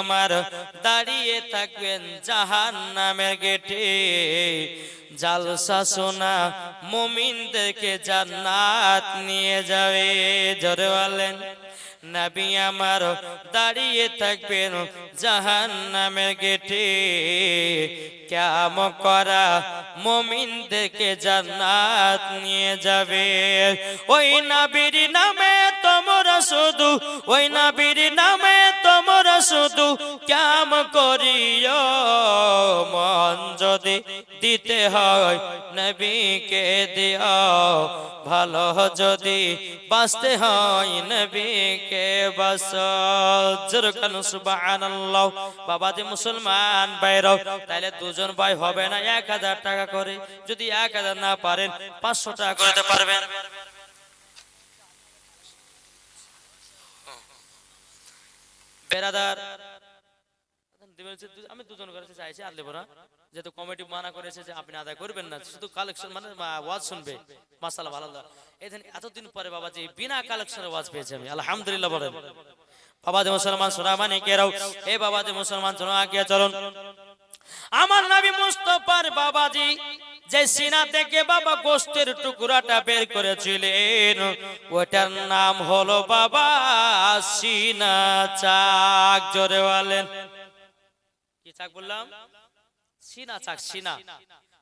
আমার দাঁড়িয়ে থাকবেন জাহান নামের গেটে। জালসা সোনা মুমিনদেরকে জান্নাত নিয়ে যাবে। জোরে বলেন, নবী আমার দাঁড়িয়ে থাকবেন জাহান নামের গেটে। ক্যাম করা মুমিনদেরকে জান্নাত নিয়ে যাবে। ওই নবীর নামে তোমরা শুধু, ওই নবীর নামে তোমরা শুধু ক্যাম করিও। মন যদি দিতে হয়, নবীকে দিও ভালো যদি বাঁচতে হয়, নবীকে বাবা যে মুসলমান বাইরও তাহলে দুজন ভাই হবে না এক হাজার টাকা করে। যদি এক হাজার না পারেন, পাঁচশো টাকা করতে পারবেন। বেরাদার আমি দুজন কাছে চাইছি আর লেবো না। যেহেতু কমিটি মানা করেছে যে আপনি আদায় করবেন না, শুধু কালেকশন মানে ওয়াজ শুনবে। মাসালা ভালো এদিন এতদিন পরে বাবা যে বিনা কালেকশনে ওয়াজ পেয়েছে আমি। আলহামদুলিল্লাহ বলেন। বাবা যে মুসলমান, সোনা মানে কে কেরাও এ বাবা যে মুসলমান শোনা আগে চলুন? আমার নবী মুস্তফার বাবাজি যে সিনা থেকে বাবা গোস্তের টুকরাটা বের করেছিলেন, ওটার নাম হলো বাবা সিনা চাক। জোরে বলেন। কি চাক বললাম? সিনা চাক, সিনা।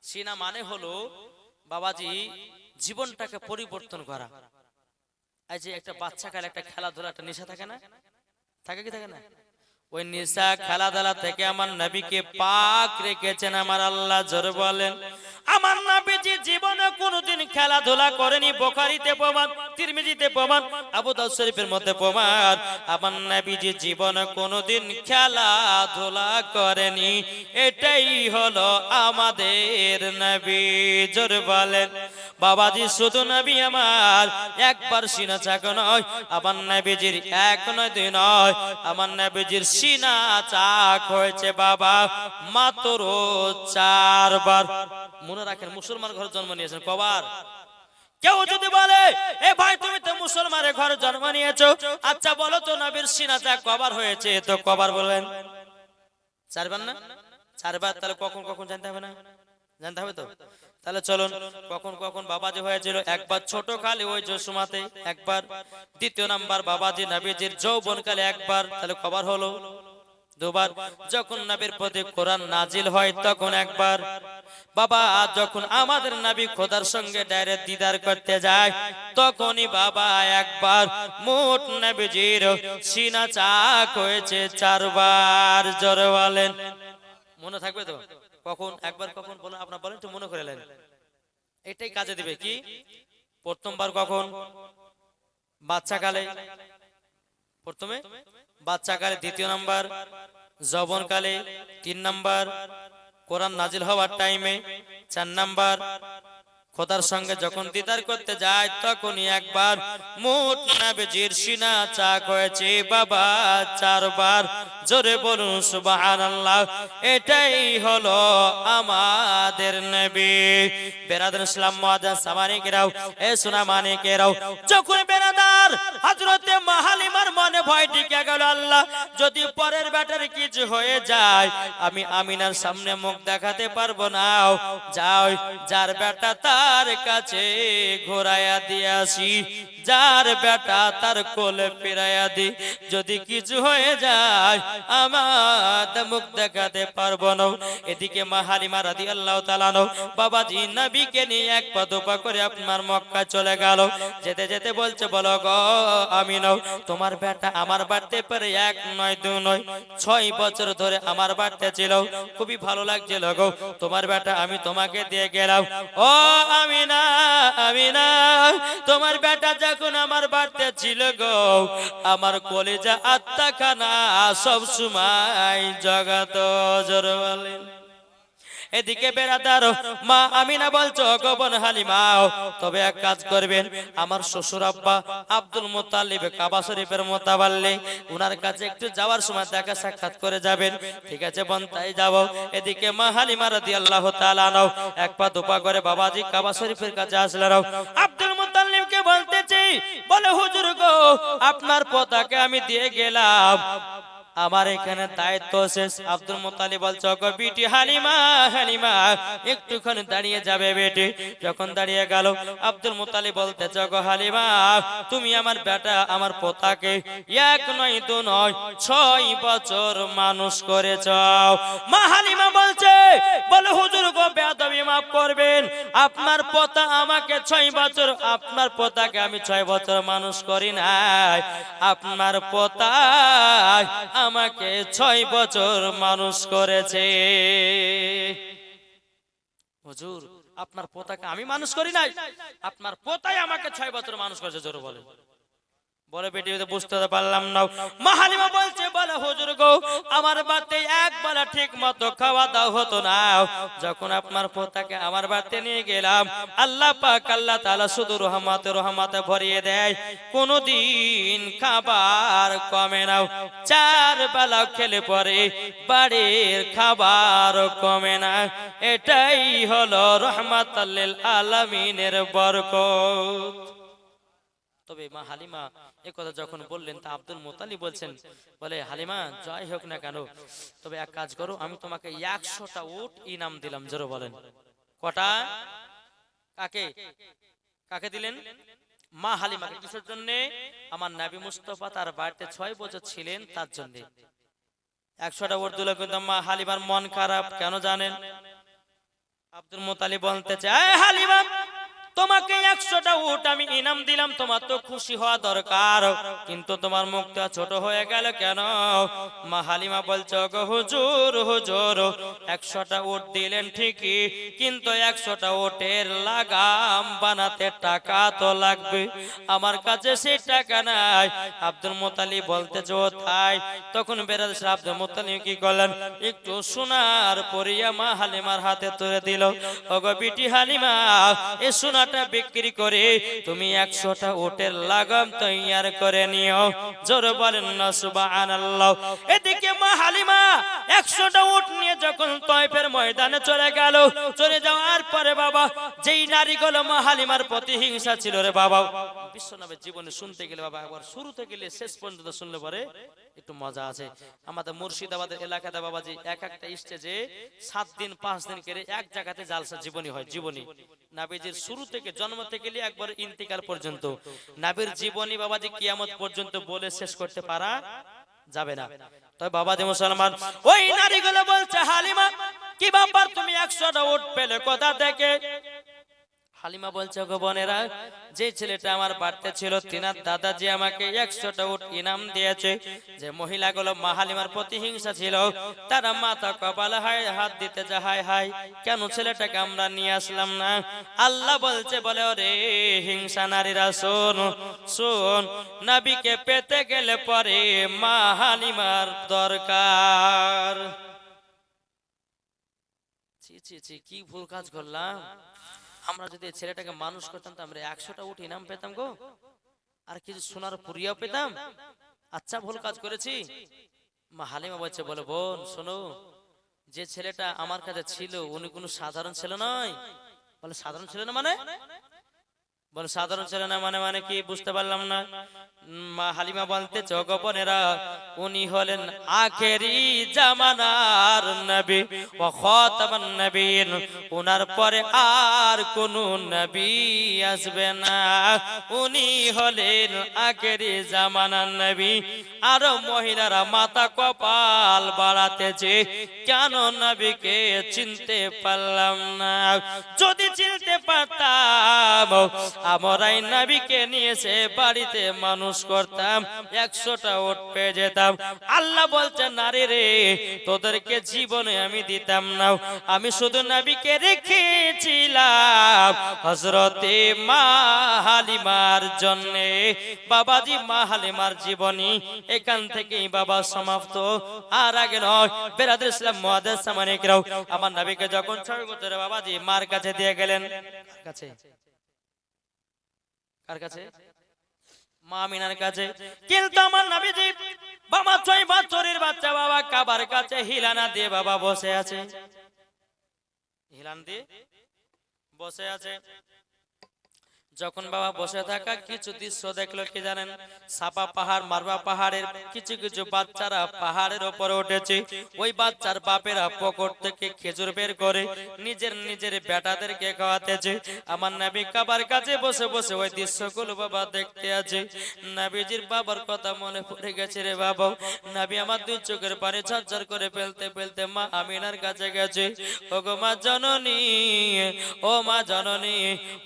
সিনা মানে হলো বাবাজি জীবনটাকে পরিবর্তন করা। এই যে একটা বাচ্চা কালে একটা খেলাধুলা একটা নেশা থাকে না? থাকে কি থাকে না? ওই নিশা খেলাধুলা থেকে আমার নবীকে পাক রেখেছেন, আমার আল্লাহ জোরে বলেন। আমার নবীজি জীবনে কোনোদিন খেলাধুলা করেনি, বোখারিতে প্রমাণ, তিরমিজিতে প্রমাণ, আবু দাউদ শরীফের মধ্যে প্রমাণ। আমার নবীজি জীবনে কোনোদিন খেলাধুলা করেনি, এটাই হলো আমাদের নবী জোরে বলেন। বাবাজি, শুধু নবী আমার, একবার সিনা চাক নয়, আমার নবীজির এক নয়, দুই নয়, আমার নবীজির সিনা চাক হয়েছে বাবা, মাত্র চারবার। মনে রাখেন, মুসলমান ঘরে জন্ম নিয়েছেন কবার? কেউ যদি বলে, এ ভাই, তুমি তো মুসলমানের ঘরে জন্ম নিয়েছো আচ্ছা বলো তো নবীর সিনা চাক কবার হয়েছে? তো কবার বলবেন। চারবার না? চারবার তাহলে কখন কখন জানতে হবে না? জানতে হবে তো? তাহলে চলুন, কখন কখন বাবাজি হয়েছিল? একবার ছোট কালে ওই জসুমাতে একবার। দ্বিতীয় নাম্বার বাবাজি নবীজির যৌবন কালে একবার। তাহলে কবার হলো? দুবার। যখন নবীর প্রতি কোরআন নাজিল হয় তখন একবার। বাবা, যখন আমাদের নবী খোদার সঙ্গে ডাইরেক্ট দিদার করতে যায়, তখনই বাবা একবার মোট নবীজির সিনা চাক হয়েছে চারবার। জোরে বলেন। মনে থাকবে তো? কখন একবার কখন বলেন আপনার বলেন তো মনে করে নেন। এটাই কাজে দিবে কি? প্রথমবার কখন? বাচ্চা কালে প্রথমে? বাচ্চা কালে দ্বিতীয় নাম্বার যৌবনকালে তিন নাম্বার কোরআন নাজিল হওয়ার টাইমে চার নাম্বার খোদার সঙ্গে যখন দিদার করতে যায়, তখনই একবার মোট নবীজির সিনা চাক হয়েছে। বাবা, চারবার। জোরে বলুন, সুবহানাল্লাহ। এটাই হলো আমাদের নবী। বেরাদার ইসলাম মুআজ্জাজ সামানিকেরাও, এ সোনা মানিকেরাও। যখন বেরাদার হযরতে মাহালিমার মনে ভয় টিকে গেল, আল্লাহ, যদি পরের ব্যাটার কিছু হয়ে যায়, আমি আমিনার সামনে মুখ দেখাতে পারব না। যাও, যার ব্যাটা তার কাছে ঘোরাইয়া দিয়ে আসি যার বেটা তার কোলে ফিরাইয়া দি। যদি কিছু হয়ে যায়, আমার মুখ দেখাতে পারব না। এদিকে মাহালিমা রাদি আল্লাহ তালানো বাবাজি নবীকে নিয়ে এক পা করে আপনার মক্কা চলে গেল। যেতে যেতে বলছে, বলো গো আমি নও তোমার বেটা আমার বাড়তে পারে এক নয়, দু নয়, ছয় বছর ধরে আমার বাড়তে ছিল। খুবই ভালো লাগছিল গো। তোমার বেটা আমি তোমাকে দিয়ে গেলাম। ও আমি না আমি না তোমার বেটা যখন আমার বাড়তে ছিল গো, আমার কলেজা আত্মা খানা সব সময় জগত, জোর বলেন। এদিকে বেড়াদার, মা আমিনা বলছো গোপন হালিমাও তবে এক কাজ করবেন। আমার শ্বশুর আব্বা আব্দুল মোতালিব কাবা শরীফের মোতাবাল্লি, উনার কাছে একটু যাওয়ার সময় দেখা সাক্ষাৎ করে যাবেন। ঠিক আছে, বোন, তাই যাব। এদিকে মা হালিমা রাদিয়াল্লাহু তাআলা নাও এক পা দুপা করে বাবাজি কাবা শরীফের কাছে আসলেন। আব্দুল মুতাল্লিবকে বলতেছি, বলে হুজুর গো, আপনার পতাকা আমি দিয়ে গেলাম। আমার এখানে দায়িত্ব শেষ। আব্দুল মোতালি বলছে, ওগো বিটি হালিমা হালিমা, একটুখানি দাঁড়িয়ে যাবে বেটি। যখন দাঁড়িয়ে গেল, আব্দুল মোতালি বলতে গো হালিমা, তুমি আমার বেটা, আমার পোতাকে এক নয়, দু নয়, ছয় বছর মানুষ করেছ। মা হালিমা বলছে, বলে হুজুর গো বেয়াদবি মাফ করবেন। আপনার পোতা আমাকে ছয় বছর, আপনার পোতাকে আমি ছয় বছর মানুষ করি নাই। আপনার পোতা আমাকে ছয় বছর মানুষ করেছে। হুজুর, আপনার পোতাকে আমি মানুষ করি নাই। আপনার পোতাই আমাকে ছয় বছর মানুষ করেছে, জোর বলে বলে বেটি বুঝতে পারলাম না। মাহালিমা বলছে, বলে, হুজুর গো, আমার বাড়িতে এক বেলা ঠিক মতো খাওয়া দাওয়া হতো না। যখন আপনার পোতাকে আমার বাড়িতে নিয়ে গেলাম, আল্লাহ পাক, আল্লাহ তাআলা শুধু রহমতে রহমতে ভরিয়ে দেয়। কোনদিন খাবার কমে না। চার বেলা খেলে পরে বাড়ির খাবার কমে না। এটাই হলো রহমাতাল্লিল আলামিনের বরকত। তবে মা হালিমা এ কথা যখন বললেন, তা আব্দুল মোতালি বলছেন, বলে, হালিমা জয় হোক না কেন, তবে এক কাজ করো, আমি তোমাকে একশোটা উট ইনাম দিলাম। জোরে বলেন। কটা? কাকে? কাকে দিলেন? মা হালিমাকে। কিসের জন্য? আমার নাবি মুস্তফা তার বাড়িতে ছয় বছর ছিলেন, তার জন্য। একশোটা উট দিল, কিন্তু মা হালিমার মন খারাপ, কেন জানেন? আব্দুল মোতালি বলতে চায় হালিমা তোমাকে একশোটা উট আমি ইনাম দিলাম, তোমার তো খুশি হওয়া দরকার। কিন্তু তোমার মুখটা ছোট হয়ে গেল কেন? মা হালিমা বলছো গো হুজুর হুজুর, একশোটা উট দিলেন ঠিকই, কিন্তু একশোটা উটের লাগাম বানাতে টাকা তো লাগবে। আমার কাছে সেই টাকা নাই। আব্দুল মোতালি বলতে চো তাই তখন বেরাদ আব্দুল মোতালি কি করলেন? একটু সোনার পরিয়া মা হালিমার হাতে তুলে দিল। ওগো বিটি হালিমা, এ সোনাটা বিক্রি করে তুমি একশোটা উটের লাগাম তৈয়ার করে নিও। জোর বলেন না, সুবহানাল্লাহ। এদিকে মা হালিমা একশোটা উট নিয়ে যখন তয়ফের ময়দানে চলে গেল, চলে যাওয়ার পরে বাবা, যেই নারীগুলো মা হালিমার প্রতিহিংসা ছিল রে বাবা, বিশ্বনবের জীবনে শুনতে গেলে বাবা, একবার শুরু থেকে গেলে শেষ পর্যন্ত শুনলে পরে একটু মজা আছে। আমাদের মুর্শিদাবাদের এলাকাতে বাবাজি, এক একটা স্টেজে সাত দিন, পাঁচ দিন করে এক জায়গাতে জালসা জীবনী হয়, জীবনী। নাবিজির শুরু থেকে জন্ম থেকে নিয়ে একবার ইন্তিকাল পর্যন্ত। নাবির জীবনী বাবাজি কিয়ামত পর্যন্ত বলে শেষ করতে পারা যাবে না। তবে বাবাজি মুসলমান ওই নারীগুলো বলছে হালিমা কি ব্যাপার? তুমি একশোটা উঠ পেলে কথা থেকে হালিমা বলছে, গো বোনেরা, যে ছেলেটা আমার বাড়িতে ছিল, তিনার দাদাজি আমাকে একশোটা উট ইনাম দিয়েছে। যে মহিলাগুলো মা হালিমার প্রতিহিংসা ছিল, তারা মাথা কপালে হায়, হাত দিতে যা হায় হায়, কেন ছেলেটাকে আমরা নিয়ে আসলাম না? আল্লাহ বলছে, বলে, ওরে হিংসা নারীরা, শোন শোন, নাবিকে পেতে গেলে পরে মা হালিমার দরকার। ছি ছি ছি, কি ভুল কাজ করলাম? আমরা যদি ছেলেটাকে মানুষ করতাম, তো আমরা একশোটা উঠ ইনাম পেতাম গো। আর কিছু সোনার পুরিয়াও পেতাম। আচ্ছা ভুল কাজ করেছি। মা হালিমা বলছে, বলে, বোন, শোনো, যে ছেলেটা আমার কাছে ছিল, উনি কোনো সাধারণ ছেলে নয়। বলে, সাধারণ ছেলে না মানে? বলে, সাধারণ ছেলে না মানে মানে কি বুঝতে পারলাম না? মা হালিমা বলতে গোপনেরা উনি হলেন আখেরি জামানার নবী ও খতামান নবীন। উনার পরে আর কোন নবী আসবে না। উনি হলেন আখেরি জামানার নবী। আর মহিলারা মাথা কপাল বাড়াতেছে। কেন নবীকে চিনতে পারলাম না? যদি চিনতে পারতাম আমরাই নবীকে নিয়েছে, বাড়িতে মানুষ করতাম, একশোটা ওট পেয়ে যেতাম। আল্লাহ বলছে, নারী রে, তোদেরকে জীবনে আমি দিতাম না। আমি শুধু নবীকে রেখেছিলাম হজরতে মা হালিমার জন্যে। বাবাজি, মা হালিমার জীবনী এখান থেকেই বাবা সমাপ্ত। আর আগে নয় বেরাদের ইসলাম মহাদেশ আমার নবীকে যখন ছয় বছরে বাবাজি মার কাছে দিয়ে গেলেন কাছে? কার কাছে? মা মিনার কাছে। কিন্তু আমার নবীজি বাবা ছয় বছরের বাচ্চা বাবা কাবার কাছে হিলানা দিয়ে বাবা বসে আছে। হিলান দিয়ে? বসে আছে। যখন বাবা বসে থাকা কিছু দৃশ্য দেখল কি জানেন? সাপা পাহাড় মারবা পাহাড়ের কিছু কিছু বাচ্চারা পাহাড়ের ওপরে উঠেছে। ওই বাচ্চার বাপেরা পকট থেকে খেজুর বের করে নিজের নিজের বেটাদেরকে খাওয়াতেছে। আমার নাবি কাবার কাছে বসে বসে ওই দৃশ্যগুলো বাবা দেখতে আছে। নাবিজির বাবার কথা মনে পড়ে গেছে রে বাবা। নাবি আমার দুই চোখের পানি ঝরঝর করে ফেলতে ফেলতে মা আমিনার কাছে গেছে। ওগো মা জননী ও মা জননী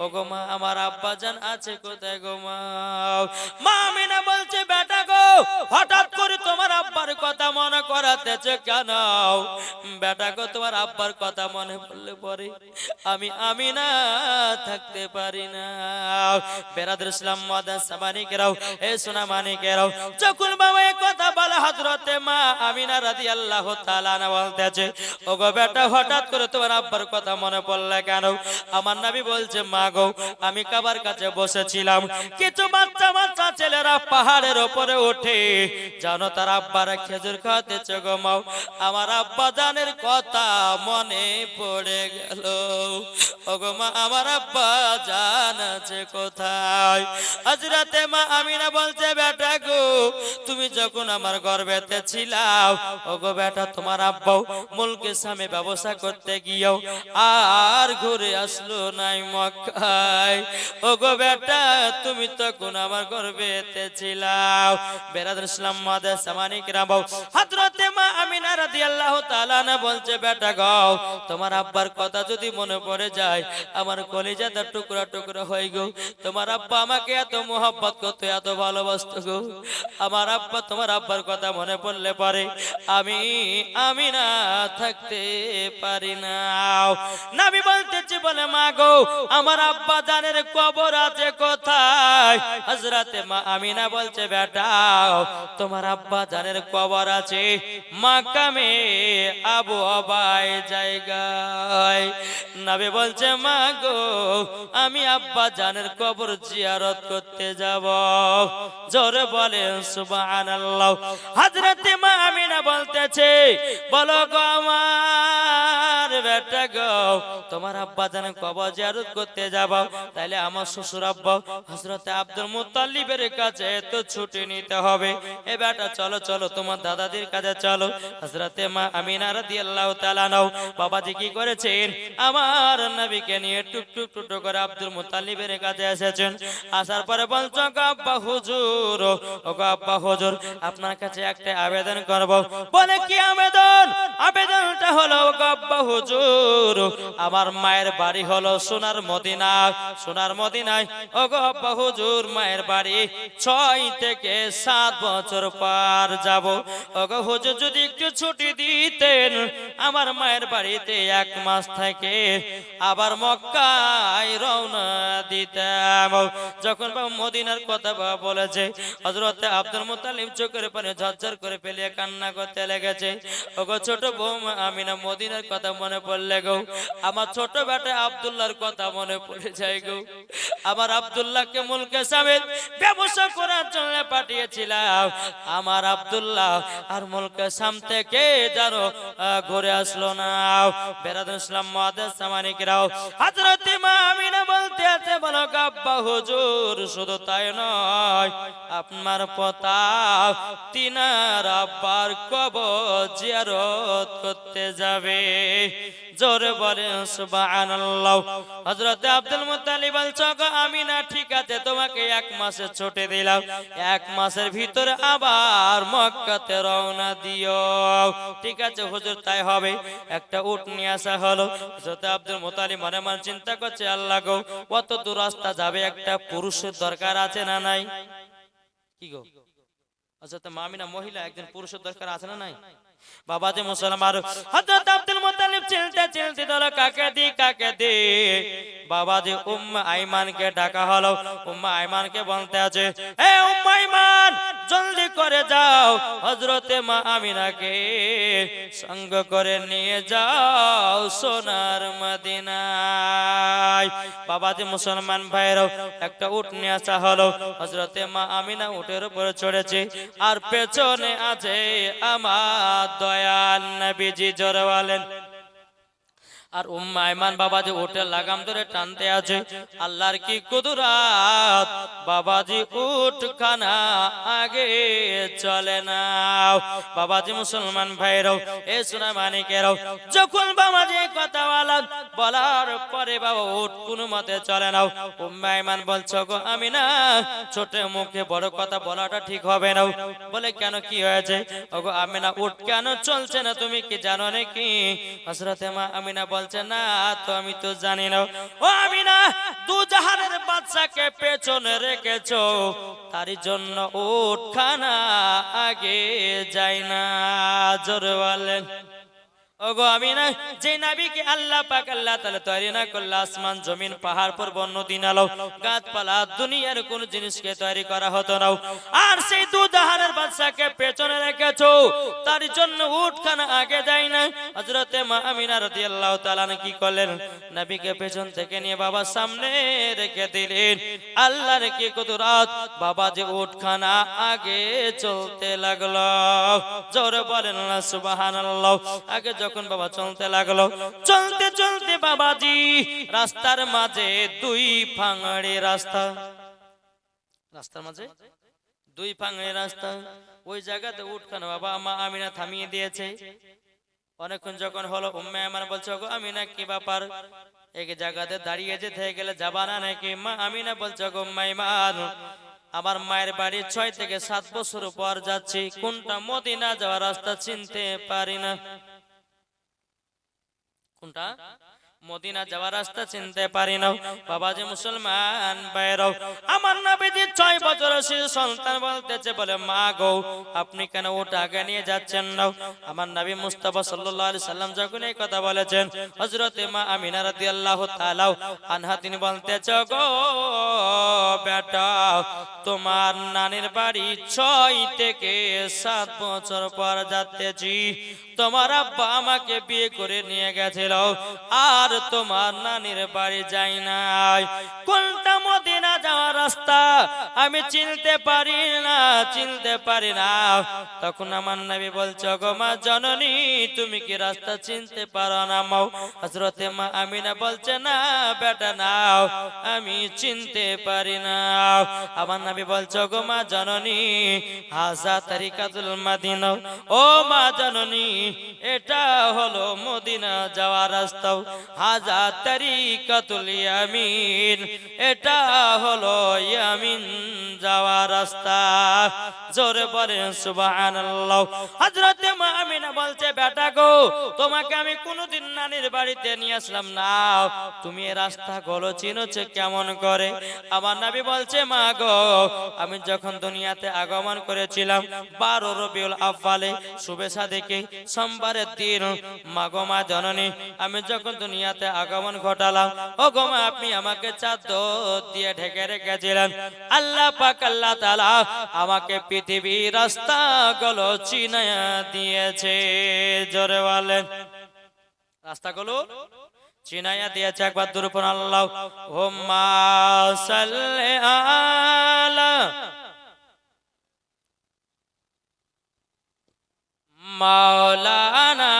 ওগো মা আমার আব্বা জান আছে কোথায় গো মা? মা আমিনা বলছে, বেটা গো, হঠাৎ করে তোমার আব্বার কথা মনে করাতেছে কেন? বেটা গো, তোমার আব্বার কথা মনে পড়লে পরে আমি আমি না থাকতে পারি না। বেরাদুল ইসলাম মাদাস মানিকেরাও এ সোনা মানিকেরাও যখন বাবা এই কথা বলে, হযরতে মা আমিনা রাদিয়াল্লাহু তাআলা না বলতেছে, ওগো বেটা, হঠাৎ করে তোমার আব্বার কথা মনে পড়লে কেন? আমার নবী বলছে, মা গো, আমি কাবার কাছে বসেছিলাম। কিছু বাচ্চা বাচ্চা ছেলেরা পাহাড়ের ওপরে ওঠে। জানো তার আব্বারা খেজুর খাওয়াতেছে গো আমার আব্বা জানের কথা মনে পড়ে গেল। আমার আব্বা জান আছে কোথায়? আজ রাতে মা আমিনা বলছে, বেটা গো, তুমি যখন আমার গর্বেতে ছিলাও ওগো বেটা, তোমার আব্বাও মুলকের সামনে ব্যবসা করতে গিয়েও আর ঘুরে আসলো নাই মক্কায়। ওগো বেটা, তুমি তখন আমার গর্বেতে ছিলাও বেরাদুল ইসলাম মাদাস সামানিক রাবাও হযরতে মা আমিনা রাদিয়াল্লাহু তাআলা না বলছে, বেটা গো, তোমার আব্বার কথা যদি মনে পড়ে যায়, আমার কলিজাটা টুকরা টুকরা হয়ে গো। তোমার আব্বা আমাকে এত মোহাব্বত করতো, এত ভালোবাসতো গো। আমার আব্বা তোমার আব্বার কথা মনে পড়লে পরে আমি আমি না থাকতে পারি না। নাবি বলতেছি, বলে, মা গো, আমার আব্বা জানের কবর আছে কোথায়? হযরতে মা আমিনা বলছে বেটাও তোমার আব্বা জানের কবর আছে। মাকামে আবু অবাই জায়গায়। নাবি বলছে, মা গো, আমি আব্বা জানের কবর জিয়ারত করতে যাব। জোরে বলে, সুবহানাল্লাহ। হযরতে মা আমিনা বলতেছে, বলো গো আমার বেটা গো তোমার আব্বা জানের কবর জিয়ারত করতে যাব। তাহলে আমার শ্বশুর আব্বা হযরতে আব্দুল মুত্তালিবের কাছে তো ছুটি নিতে হবে। এ বেটা, চলো চলো, তোমার দাদাদের কাছে চলো। হযরতে মা আমিনা রাদিয়াল্লাহু তাআলা নাও বাবাজি কি করেছেন? আমার নবীকে নিয়ে টুক টুক টুক টুক করে আব্দুল মুত্তালিবের কাছে এসেছেন। আসার পরে বলছো আব্বা হুজুর ও গো আব্বা হুজুর, আপনার কাছে একটা আবেদন করব। বলে, কি আবেদন? আবেদনটা হলো আব্বা হুজুর আমার মায়ের বাড়ি হলো সোনার মদিনা। সোনার মদিনায় ও গো আব্বা হুজুর, মায়ের বাড়ি ছয় থেকে সাত বছর পার যাব। ও গো হুজুর, যদি একটু ছুটি দিতেন, আমার মায়ের বাড়িতে এক মাস থেকে আবার মক্কায় রওনা দিতাম। যখন বাবা মদিনার কথা বলেছে, হযরতে আব্দুল মুত্তালিব চোখের পানি ঝরঝর করে ফেলিয়ে কান্না করতে লেগেছে। ওগো ছোট বৌমা আমিনা মদিনার কথা মনে পড়লে গো? আমার ছোট বেটা আব্দুল্লাহর কথা মনে পড়ে যায় গো। আমার আব্দুল্লাহকে মুলকে সামিল ব্যবসা করার জন্য পাঠিয়েছিলাম। আমার আব্দুল্লাহ আর মুলকে সাম থেকে জানো ঘুরে আসলো না। বেরাদুল ইসলাম মুআদ্দাস সামানিকরাও, হযরত মা আমিনা বলতে আছে, বলো গাব্বা হুজুর, শুধু তাই নয়, আপনার পতা তিনার আব্বার কবর জিয়ারত করতে যাবে। জোরে বলে সুবহানাল্লাহ। হযরত আব্দুল মুত্তালিব বলছো আমি না, ঠিক আছে, তোমাকে এক মাসে ছুটি দিলাম। এক মাসের ভিতরে আবার মক্কাতে রওনা দিও। ঠিক আছে, হুজুর, তাই হবে। একটা উট নিয়ে আসা হলো। হযরত আব্দুল মুত্তালিব মনে মনে চিন্তা করছে, আল্লাহ গো, কত দূর রাস্তা যাবে? একটা পুরুষের দরকার আছে না নাই? কি গো? হযরত মামিনা মহিলা, একজন পুরুষের দরকার আছে না নাই? বাবা যে মুসলমান, হযরত আব্দুল মুত্তালিব চিলতে চিলতে দল কাকে দি কাকে দি। বাবা যে উম্মা আইমানকে ডাকা হলো, উম্মা আইমানকে বলতে আছে এ উম্মা আইমান, জলদি করে যাও, হযরতে মা আমিনাকে সঙ্গ করে নিয়ে যাও সোনার মদিনায়। বাবা যে মুসলমান ভাইরাও একটা উট নিয়ে আসা হলো, হযরতে মা আমিনা উটের উপরে চড়েছে, আর পেছনে আছে আমার দয়াল নবীজি জোরে বলেন আর উম্মা ইমান বাবাজি উঠে লাগাম ধরে টানতে আছে, আল্লাহর কি কুদরাত? বাবাজি উঠ খানা আগে চলে না বাবাজি মুসলমান ভাইরাও এ সোনা মানিকেরাও, যখন বাবাজি কথা বলা বলার পরে বাবা উঠ কোনো মতে চলে নাও। উম্মা ইমান বলছো গো আমি না ছোট মুখে বড় কথা বলাটা ঠিক হবে না। বলে কেন কি হয়েছে? ওগো আমি না উঠ কেন চলছে না তুমি কি জানো নাকি? হসরতে মা আমি না বলছে না তো আমি তো জানি না। ও আমি না দু জাহানের বাচ্চাকে পেছনে রেখেছ, তার জন্য উঠখানা আগে যায় না। জোরে বলেন। ওগো আমি না যে আল্লাহ পাক আল্লাহ তাআলা তৈরি না আসমান, জমিন, পাহাড় নদী, নালা, গাছপালা, দুনিয়ার কোন তৈরি করা হতো না। আর সেই দু জাহানের বাদশাকে পেছনে রেখেছো, তার জন্য উঠখানা আগে যায় না হযরতে মা আমিনা রাদিয়াল্লাহু তাআলা কি করলেন? নবীকে পেছন থেকে নিয়ে বাবা সামনে রেখে দিলেন। আল্লাহর কি কুদরত? বাবা যে উঠখানা আগে চলতে লাগল। জোরে বলেন না, সুবহানাল্লাহ। আগে যখন বাবা চলতে লাগল, চলতে চলতে বাবাজি রাস্তার মাঝে দুই ফাঙড়ি রাস্তা। রাস্তার মাঝে? দুই ফাঙড়ি রাস্তা। ওই জায়গাতে উঠখানা বাবা মা আমিনা থামিয়ে দিয়েছে। অনেকক্ষণ যখন হলো, উম্মে আমার বলছে গো আমিনা, কি ব্যাপার? এক জায়গাতে দাঁড়িয়ে যেতে গেলে, যাবা না নাকি? মা আমিনা বলছে গো মাইমান, আমার মায়ের বাড়ি ছয় থেকে সাত বছর পর যাচ্ছি। কোনটা মদিনা যাওয়ার রাস্তা চিনতে পারি না। কোনটা মদিনা যাওয়ার রাস্তা চিনতে পারি না বাবা যে মুসলমান বাইরাও আমার নবীজি ছয় বছর শিশু সন্তান বলতেছে, বলে, মা গো, আপনি কেন ওটা আগে নিয়ে যাচ্ছেন না? আমার নবী মুস্তাফা সাল্লাল্লাহু সাল্লাম যখন এই কথা বলেছেন, হযরতে মা আমিনা রাদিয়াল্লাহু তাআলা আনহা, তিনি বলতেছে গো বেটা, তোমার নানির বাড়ি ছয় থেকে সাত বছর পর যাচ্তেছি তোমার আব্বা আমাকে বিয়ে করে নিয়ে গেছিল। আর তোমার নানির বাড়ি যাই নাই। কোনটা মদিনা যাওয়ার রাস্তা? আমি চিনতে পারি না, চিনতে পারি না। তখন আমার নবী বলছে গো মা জননী, তুমি কি রাস্তা চিনতে পারো না মাও হযরতে মা আমিনা বলছে, না বেটা নাও আমি চিনতে পারি না। আমার নবী বলছে গো মা জননী, হাজা তারিকাতুল মাদিনা, ও মা জননী, এটা হলো মদিনা যাওয়ার রাস্তা। হাজা তারিকাতুল ইয়ামিন এটা হলো ইয়ামিন যাওয়ার রাস্তা। জোরে পরে মা আমিনা বলছে, বেটা গো, তোমাকে আমি কোনোদিন নানির বাড়িতে নিয়ে আসলাম না। তুমি রাস্তা গুলো, চিনোছে কেমন করে? আমার নবী বলছে, মা গো, আমি যখন দুনিয়াতে আগমন করেছিলাম, বারো রবিউল আফালে শুভেচ্ছা দেখে সোমবারের দিন, মা গো, মা জননী, আমি যখন দুনিয়াতে আগমন ঘটালাম ও গো মা, আপনি আমাকে চাদর দিয়ে ঢেকে রেখেছিলেন। আল্লাহ পাক, আল্লাহ তাআলা আমাকে পৃথিবীর রাস্তা গুলো চিনায়া দিয়েছে। জোরে বলেন। রাস্তাগুলো চিনাইয়া দিয়েছে একবার দুরুপন আল্লাহ। হোম্মা সাল্লে আলা মাওলানা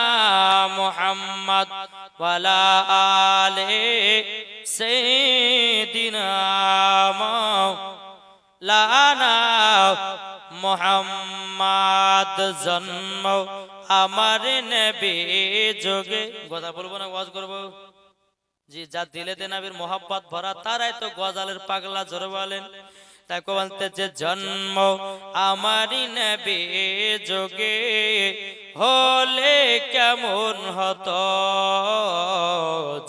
মুহাম্মদ জন্ম আমার নেবে যোগে। গজা বলব না, ওয়াজ করব? জি, যা দিলে দে নবীর মোহাব্বত ভরা, তারাই তো গজালের পাগলা জোরে বলেন। তাই বলতে যে জন্ম, আমারই নবী যোগে। হলে কেমন হত?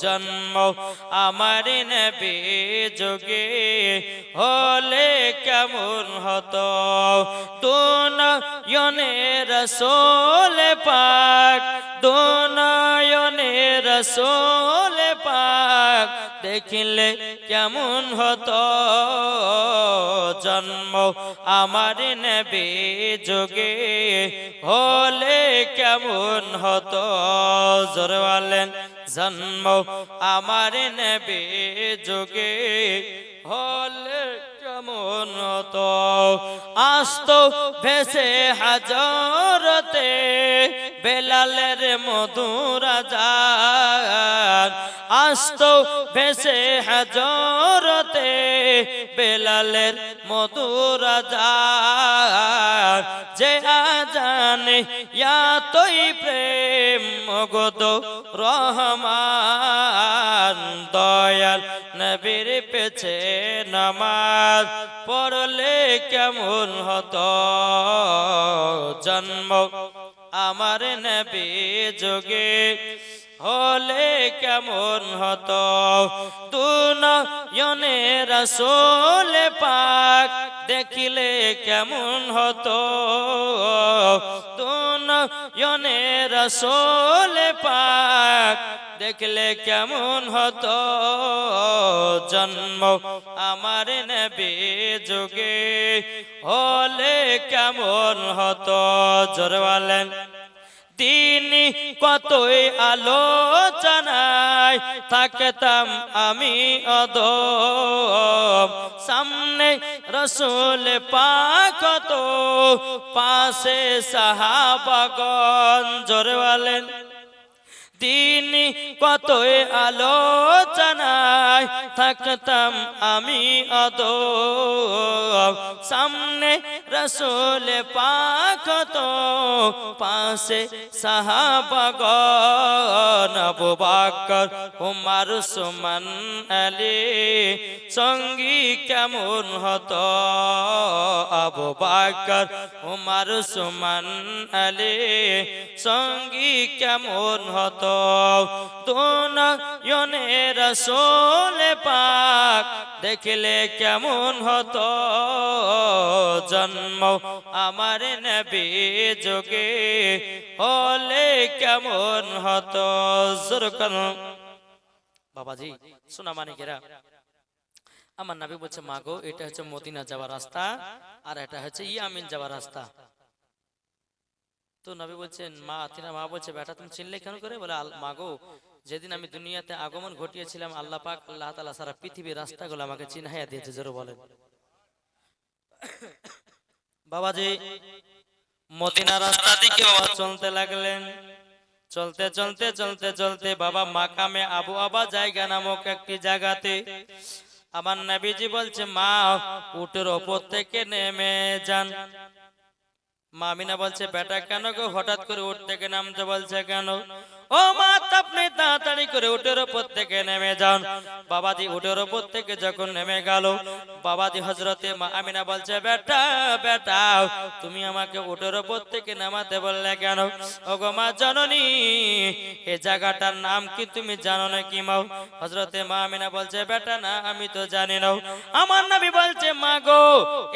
জন্ম আমার নবী যোগে হলে কেমন হত? হতো দুনয়নে রসোল পাক, দুনয়নে রসোল পাক, দেখিলে কেমন হত? জন্ম আমার নবী যোগে হলে কেমন হতো? জোরে বলেন, জন্ম আমার নবী যোগে হলে কেমন হতো? আসতো ভেসে হাজরতে বেলালের মধুরা যান আস্ত ভেসে হাজরতে বেলালের মধুরা যান যে আজানে, ইয়াতই প্রেম মগদ রহমান। দয়াল নবীর পেছে নামাজ, পড়লে কেমন হতো জন্ম? আমার নবী যোগে হলে কেমন হতো? তুনয়নে রসোল পাক দেখিলে কেমন হতো? তুনয়নে রসোল পাক দেখলে কেমন হত? জন্ম আমার নবী যুগে হলে কেমন হত? জোরওয়ালেন কতই আলোচনায় থাকতাম আমি অদ সামনে রসুল পাকত পাশে সাহাবাগন জোরে বলেন তিনি কতই আলোচনায় থাকতাম আমি অদ সামনে রসুল পাক পাশে সাহাবাগন আবু বাকর, উমার, সুমান, আলী। সঙ্গী কেমন হতো? আবু বাকর, উমার, সুমান, আলী। সঙ্গী কেমন হতো? তোন ইয়নে রসোল পাক দেখলে কেমন হতো? জন্ম আমার নবী যোগে হলে কেমন হতো? জোরকান বাবাজি সোনা মানিকেরা, আমার নাবি বলছে, মাগো, এটা হচ্ছে মদিনা যাওয়ার রাস্তা আর এটা হচ্ছে ইয়ামিন যাওয়ার রাস্তা। তো নবী বলছেন, মা তিনা মা বলছে, বেটা, তুমি চিনলে কেন করে? বলে, আল- মাগো যেদিন আমি দুনিয়াতে আগমন ঘটিয়েছিলাম, আল্লাহ পাক, আল্লাহ তাআলা সারা পৃথিবীর রাস্তাগুলো আমাকে চিনহাইয়া দিয়েছে, জোরে বলেন। বাবাজি মদিনা রাস্তা দিকে বাবা চলতে লাগলেন, চলতে চলতে চলতে চলতে বাবা মাকামে আবু আবা জায়গা নামক একটি জায়গাতে আমার নবীজি বলছে, মা, উটের ওপর থেকে নেমে যান। মামিনা বলছে বেটা কেন গো? হঠাৎ করে থেকে নামতে বলছে কেন? ও মা, আপনি তাড়াতাড়ি করে উটের ওপর থেকে নেমে যান। বাবাজি উটের ওপর থেকে যখন নেমে গেল, বাবাজি হজরতে মা আমিনা বলছে, বেটা বেটা, তুমি আমাকে উটের ওপর থেকে নামাতে বললে কেন? মা, জননী এই জায়গাটার নাম কি তুমি জানো মাও হজরতে মা আমিনা বলছে, বেটা, না, আমি তো জানি না। আমার নবী বলছে, মা গো,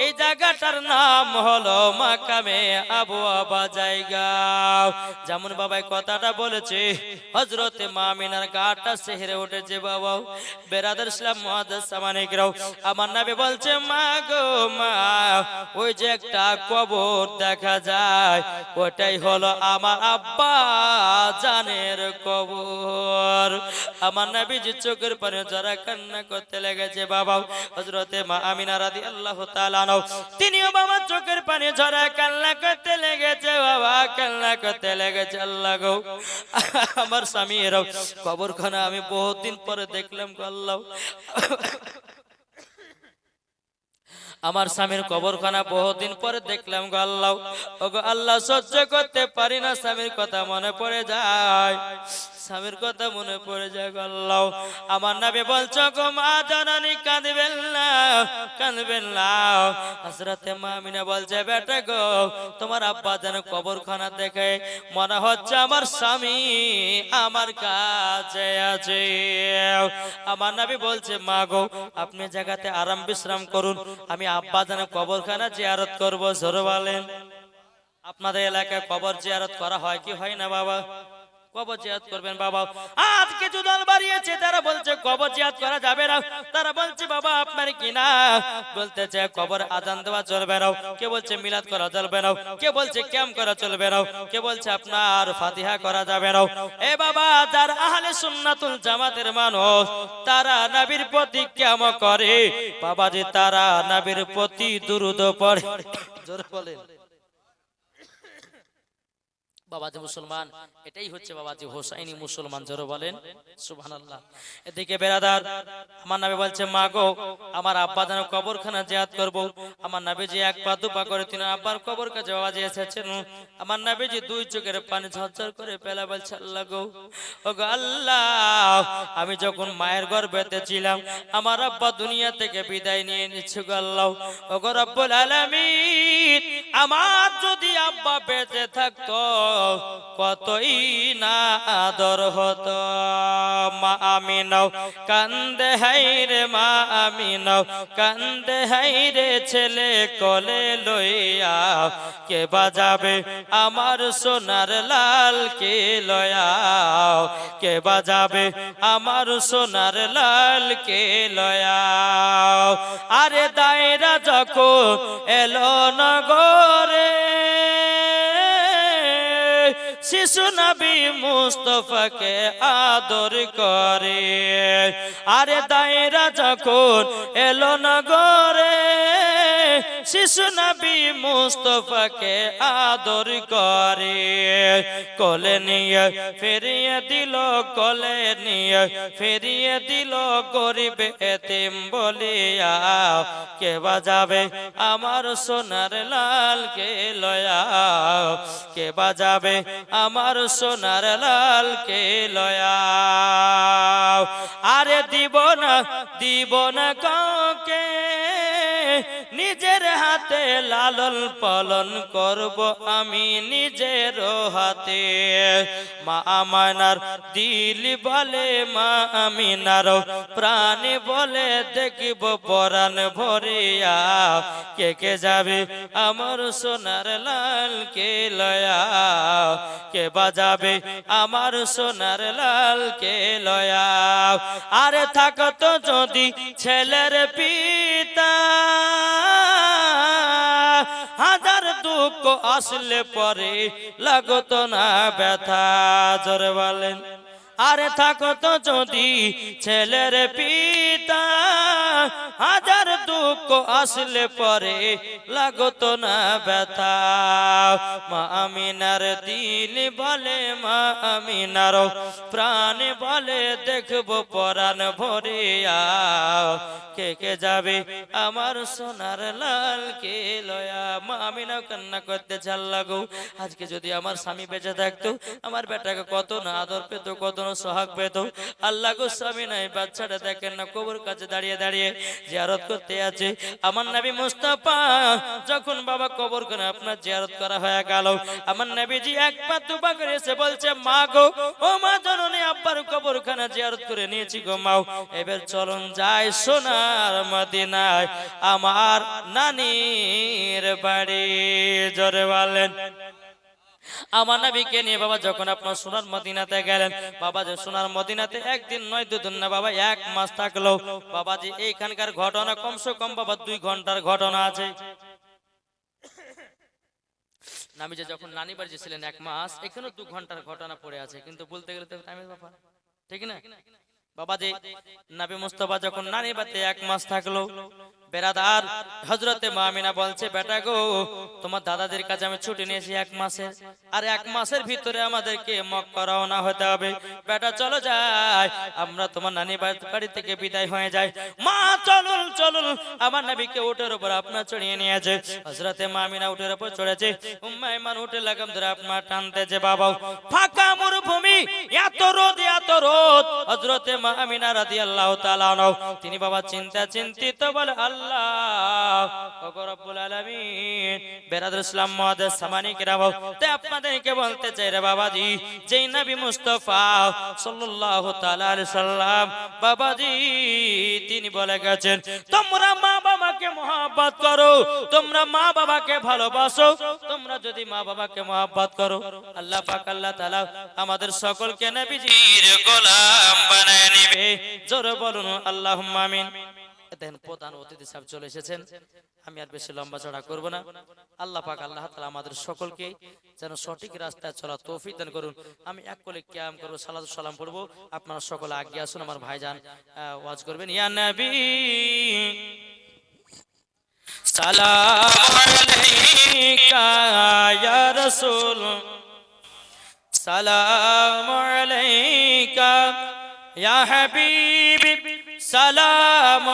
এই জায়গাটার নাম হলো মাকামে আবু আবা জায়গা। যেমন বাবাই কথাটা বলেছে হজরতে মা আমিনার গাটা সেহরে উঠেছে, বাবা। বেরাদার ইসলাম মহাদাস সামানিকরাও আমার নবী বলছে, মা গো, মা, ওই যে একটা কবর দেখা যায়, ওটাই হলো আমার আব্বা জানের কবর। আমার নবী যে চোখের পানে যারা কান্না করতে লেগেছে, বাবা। হজরতে মা আমিনা রাদি আল্লাহ তালানো তিনিও বাবা চোখের পানে ঝরা কান্না করতে লেগেছে, বাবা, কান্না করতে লেগেছে, আল্লাহ গো। আমার স্বামী এরাও কবরখানা আমি বহুদিন পরে দেখলাম আল্লাহ। আমার স্বামীর কবরখানা বহুদিন পরে দেখলাম গো আল্লাহ। ও গো আল্লাহ সহ্য করতে পারি না, স্বামীর কথা মনে পড়ে যায়। স্বামীর কথা মনে পড়ে যায় গো আল্লাহ। আমার নামে বলছো গো মা জানানি, কাঁদবেন না কাঁদবেন না। হসরতে মামিনা বলছে, বেটা গো, তোমার আব্বা যেন কবরখানা দেখে মনে হচ্ছে আমার স্বামী আমার কাছে আছে। আমার নাবি বলছে, মা গো, আপনি জায়গাতে আরাম বিশ্রাম করুন, আমি আব্বা জানে কবরখানা জিয়ারত করব, জোরে বলেন। আপনাদের এলাকায় কবর জিয়ারত করা হয় কি হয় না, বাবা? কবর করবেন বাবা। আজ কিছু দল বাড়িয়েছে, তারা বলছে কবর করা যাবে না। তারা বলছে, বাবা, আপনার কি না? বলতেছে, কবর আজান দেওয়া চলবে না। কে বলছে, মিলাদ করা চলবে না। কে বলছে, ক্যাম্প করা চলবে না। কে বলছে, আপনার ফাতিহা করা যাবে না। এ বাবা, যার আহলে সুন্নাতুল জামাতের মানুষ, তারা নবীর প্রতি ক্যাম করে? বাবাজি, তারা নবীর প্রতি দুরুদ পড়ে। জোরে বলেন। বাবাজি মুসলমান, এটাই হচ্ছে বাবাজি হোসাইনি মুসলমান, জোর বলেন, সুবহানাল্লাহ। এদিকে বেরাদার, আমার নামে বলছে, মা গো, আমার আব্বা যেন কবরখানা জিয়াদ করব। আমার নাবিজি এক পা দুপা করে তিনি আব্বার কবর কাছে বাবাজি এসেছেন, আমার নাবিজি দুই চোখের পানি ঝরঝর করে পেলা বলছে, আল্লাহ গো ও গো আল্লাহ, আমি যখন মায়ের গর্ভেতে ছিলাম, আমার আব্বা দুনিয়া থেকে বিদায় নিয়ে নিচ্ছে গো আল্লাহ। ও গো রব্বুল আলামিন, আমার যদি আব্বা বেঁচে থাকতো কতই না আদর হতো। মা আমি নাও কান্দে হাইরে মা আমি নাও কান্দে হাইরে ছেলে কলে লইয়া কে বাজাবে আমার সোনার লাল কে লয়াও কে বাজাবে আমার সোনার লাল কে লয়াও আরে দায়রা যখন এলো নগরে শিশু নবী মুস্তফাকে আদর করে। আরে দায়রা যখন এলো নগরে, শিশু নবী মুস্তফাকে আদর করে। কোলে নিয়ে ফিরিয়ে দিল, কোলে নিয়ে ফিরিয়ে দিল গরিব এতিম বলিয়া। কে বাজাবে আমার সোনার লাল কে লয়া? কে বাজাবে আমার সোনার লাল কে লয়া আরে দিব না দিব না কাউকে। নিজের হাতে লালন পালন করব আমি নিজের হাতে। মা আমানার দিল বলে, মা আমিনার প্রাণ বলে দেখিব পরাণ ভরিয়া। কে কে যাবে আমার সোনার লাল কে লয়া কে বাজাবে আমার সোনার লাল কে লয়া আরে থাকতো যদি ছেলের পিতা। হাজার দুঃখ আসলে পরে লাগতো না ব্যথা। জোরে বলেন আরে থাকতো যদি ছেলের পিতা হাজার দুঃখ আসলে পরে লাগতো না ব্যথা। মা আমিনার দিল বলে, মা আমিনার প্রাণ বলে, দেখব পরাণ ভরিয়া। কে কে যাবে আমার সোনার লাল কে লয়া? মা আমিনা কান্না করতে চাল লাগো আজকে যদি আমার স্বামী বেঁচে থাকতো, আমার বেটাকে কত না আদর পেত, কত না সোহাগ পেত। আল্লাহ গো স্বামী নাই, বাচ্চাটা দেখেন না, কবর কাছে দাঁড়িয়ে দাঁড়িয়ে জিয়ারত করতে আছে। আমার নবী মুস্তাফা যখন বাবা কবর করে আপনার জিয়ারত করা হয়ে গেল, আমার নবীজি এক পা দুপা করে এসে বলছে, মা গো, ও মা জননী, আব্বার কবরখানা জিয়ারত করে নিয়েছি গো, মাও। এবার চলন যায় সোনার মদিনায়। আমার নানির বাড়ি, জোরে বলেন। আমার নবীকে নিয়ে বাবা যখন আপনার সোনার মদিনাতে গেলেন, বাবা যে সোনার মদিনাতে একদিন নয়, দুদিন না, বাবা এক মাস থাকল। বাবাজি এইখানকার ঘটনা, কমসে কম বাবা দুই ঘণ্টার ঘটনা আছে। আমি যে যখন নানি বাড়ি ছিলেন এক মাস, এখানেও দু ঘণ্টার ঘটনা পড়ে আছে, কিন্তু বলতে গেলে তো টাইমের ব্যাপার। ঠিক না? বাবা যে নাবি মুস্তফা যখন নানি বাড়িতে এক মাস থাকল বেরাদার হজরতে মামিনা বলছে বেটা গো তোমার দাদাদের কাছে আমি ছুটি নিয়েছি এক মাসে। আর এক মাসের ভিতরে আমাদেরকে মক্কা রওনা হতে হবে। বেটা চলো যাই আমরা তোমার নানি বাড়ি থেকে বিদায় হয়ে যাই। মা চলুন চলুন আমার নবীকে উটের উপর আপনার চড়িয়ে নিয়েছে। হজরতে মামিনা উটের উপর চড়েছে। উম্মা ইমান উঠে লাগাম ধরে আপনার টানতেছে বাবা ফাঁকা মরুভূমি এত রোদ এত রোদ। হজরতে মামিনা রাদিয়াল্লাহু তাআলা তিনি বাবা চিন্তা চিন্তিত বলে, আল্লাহ রব্বুল আলামিন ইসলাম সামানি কিরাম তে আপনাদেরকে বলতে চাই রে বাবাজি, যেই নবী মুস্তাফা সাল্লাল্লাহু তাআলা আলাইহি সাল্লাম, বাবাজি, তিনি বলে গেছেন, তোমরা মা বাবাকে মহব্বত করো, তোমরা মা বাবাকে ভালোবাসো, তোমরা যদি মা বাবাকে মহব্বত করো, আল্লাহ পাক আল্লাহ তাআলা আমাদের সকলকে নবীজির গোলাম বানায় নেবে জোরে বলুন আল্লাহুম্মা আমিন। দেখেন প্রধান অতিথি সাহেব চলে এসেছেন। আমি আর বেশি লম্বা চড়া করব না। আল্লাহ পাক আল্লাহ তাআলা আমাদের সকলকে যেন সঠিক রাস্তায় চলা তৌফিক দান করুন। আমি এক কোলে কিয়াম করব সালাত সালাম পড়ব। আপনারা সকলে আগে আসুন আমার ভাইজান ওয়াজ করবেন। ইয়া নবী সালাম আলাইকা ইয়া রাসূল সালাম আলাইকা ইয়া হাবিবি সালাম